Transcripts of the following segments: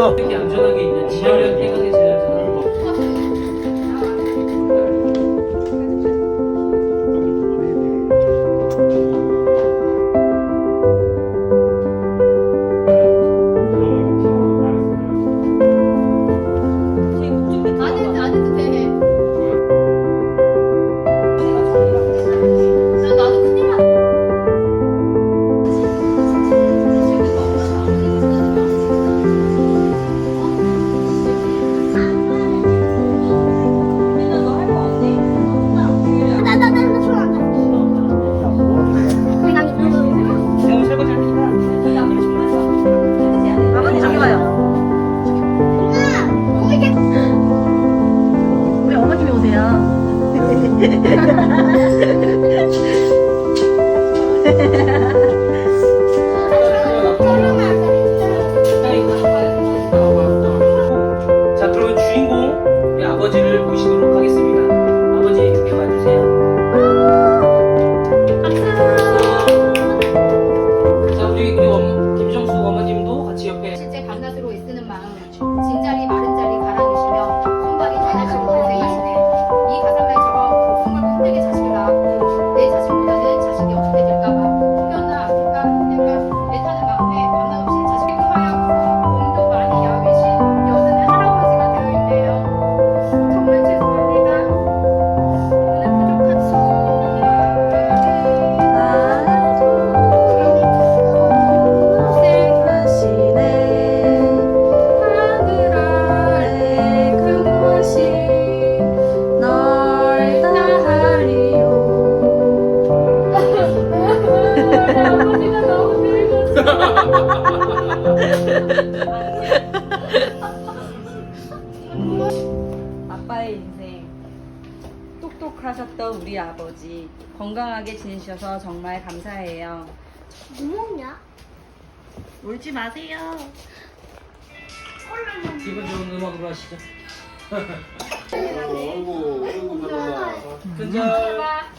어. 여기 안전하게 있는 지하철 깨끗이 지하 Yeah. 아빠의 인생 똑똑하셨던 우리 아버지 건강하게 지내셔서 정말 감사해요. 울지 마세요. 기분 좋은 음악으로 하시죠. 아이고, 아이고, 잘한다. 근절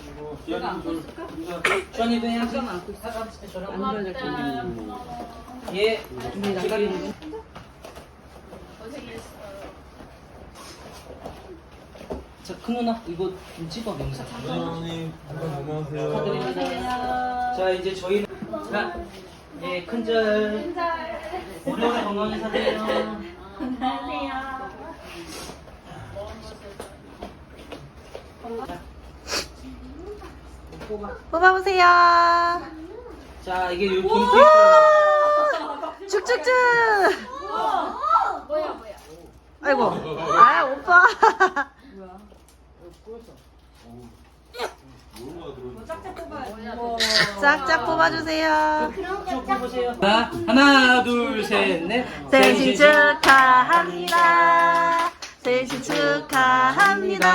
예. 우리 나가는 자, 큰 누나 이거 좀 찍어 영상. 어머님, 안녕하세요. 축하드립니다. 자, 이제 저희 자, 예, 큰절. 오래오래 건강히 사세요. 뽑아보세요 자, 이게 요 김치. 쭉쭉쭉 뭐야 뭐야. 아이고 아 오빠 짝짝 뽑아주세요 쭉 보세요. 자, 하나, 둘, 셋, 넷. 생신 축하합니다. 생신 축하합니다.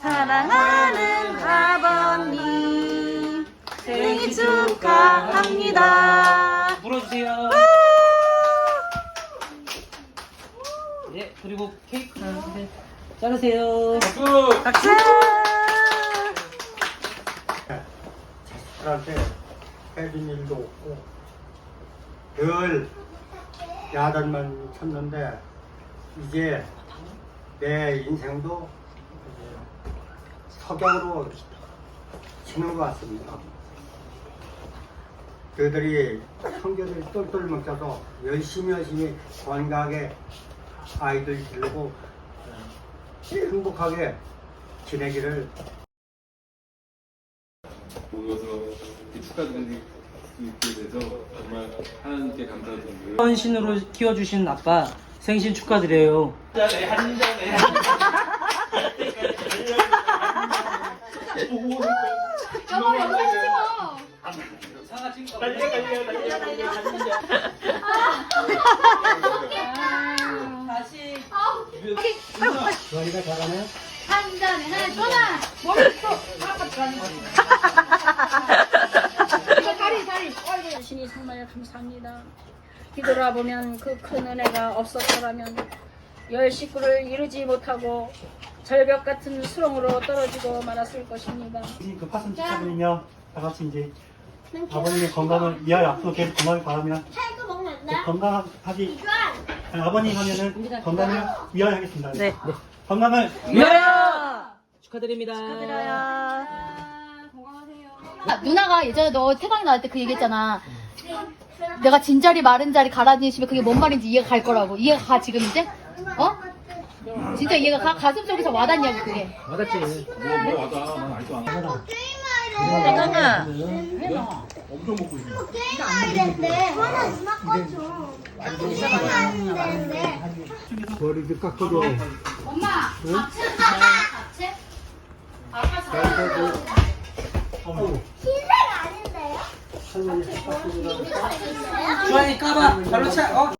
사랑하는 아버님. 생일 축하합니다. 불어주세요. 예, 그리고 케이크 네, 자르세요. 박수! 자식들한테 해준 일도 없고 늘 야단만 쳤는데 이제 내 인생도 이제 석양으로 치는 것 같습니다. 그들이 성격을 똘똘 뭉쳐서 열심히 열심히 건강하게 아이들 기르고 어, 행복하게 지내기를 모여서 축하드릴 수 있게 돼서 정말 하나님께 감사드리고요. 헌신으로 키워주신 아빠 생신 축하드려요. 여보 영상 찍어. 저희가 잘하네. 한 잔에 하나 전화. 머리 또 이거 다리 다리. 당신이 정말 감사합니다. 뒤돌아보면 그 큰 은혜가 없었더라면 열 식구를 이루지 못하고 절벽 같은 수렁으로 떨어지고 말았을 것입니다. 그 파선 축하드리며 다 같이 이제 아버님의 건강을 이하 앞으로 계속 건강을 바라며 건강하기 아, 아버님 하면은 건강을 위하여 하겠습니다. 네. 건강을 위하여! 축하드립니다. 축하드려요. 아, 누나가 예전에 너 태광이 나올 때 그 얘기했잖아. 내가 진자리 마른 자리 가라앉으시면 그게 뭔 말인지 이해가 갈 거라고. 이해가 가 지금 이제? 어? 진짜 이해가 가? 가슴 속에서 와닿냐고 그게. 맞았지? 뭐 와다. 난 알지도 않아. 태경아. 엄청 먹고 있어. 하나 누나 꺼줘. 게임하면 되는데. 머리도 깎아줘. 엄마, 잡채 잡채? 아빠 잡채. 흰색 아닌데요? 주환이 까봐. 발로 차. 어?